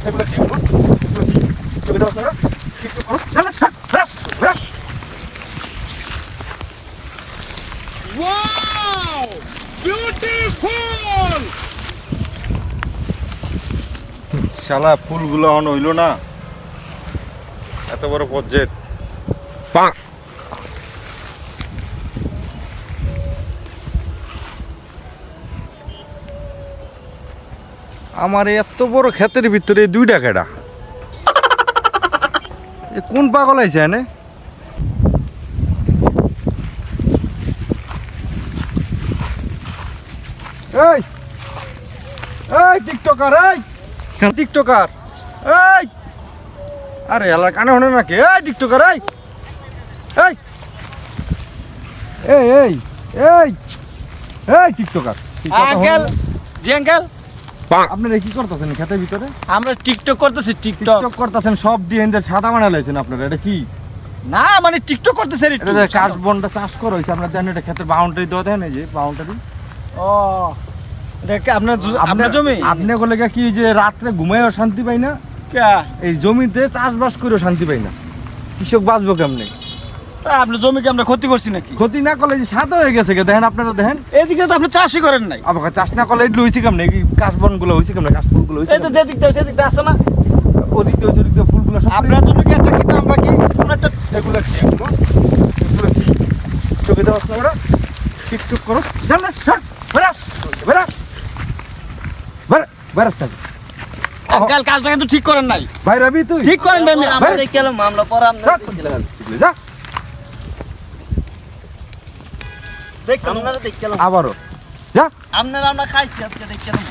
Wow! Beautiful! শালা ফুলগুলো on হইল না। এত বড় প্রজেক্ট পাক। আমার এত বড় ক্ষেতের ভিতরে এই দুইটা কেডা? এ কোন পাগল আইছে এনে? এই এই টিকটকার এই। টিকটকার? এই। আরে এলার কানে হনে নাকি? এই টিকটকার এই। এই। এই এই এই। এই টিকটকার। আঙ্কেল জি আঙ্কেল। আপনারা কি করতেছেন খেতের ভিতরে? আমরা টিকটক করতেছি টিকটক। টিকটক করতেছেন সব দিয়ে এদের সাদা বানা লাইছেন আপনারা এটা কি? না মানে টিকটক করতেছে এটা চাষ করা হয়েছে আপনার দেন এটা ক্ষেতের বাউন্ডারি দেওয়া দেন এই যে বাউন্ডারি ও আপনার আপনার জমি? আপনি বলে কি যে রাত্রে ঘুমাইও শান্তি পাই না? কে? এই জমিতে চাষবাস করেও শান্তি পাই না। কৃষক বাঁচবো কেমনে? তা আপনার জমিকে আমরা ক্ষতি করছি নাকি? ক্ষতি না করলে যে সাদা হয়ে গেছে গে দেখেন আপনারা দেখেন। এদিকে তো আপনি চাষই করেন নাই। আবার চাষ না করলে এগুলো হয়েছে কেমনে? এই কাশ বনগুলো হয়েছে কেমনে? কাশ ফুলগুলো হয়েছে এই তো যেদিক দিয়ে সেদিক দিয়ে আসে না? ওদিক দিয়ে ওদিক দিয়ে ফুলগুলো সব আপনার জন্য কি একটা কিন্তু আমরা কি কোনো একটা এগুলো কি এগুলো এগুলো কি? চোখে দেওয়া না ওরা? টিকটক করো। জান না ছাড় বেরা বেরা বেরা বেরা ছাড় আঙ্কেল কাজটা কিন্তু ঠিক করেন নাই। ভাই রবি তুই? ঠিক করেন ভাই মিয়া। ভাই। দেখে এলাম মামলা পরে আপনার যা। আবারও। যা। আপনারা আমরা খাইছি আজকে দেখে এলাম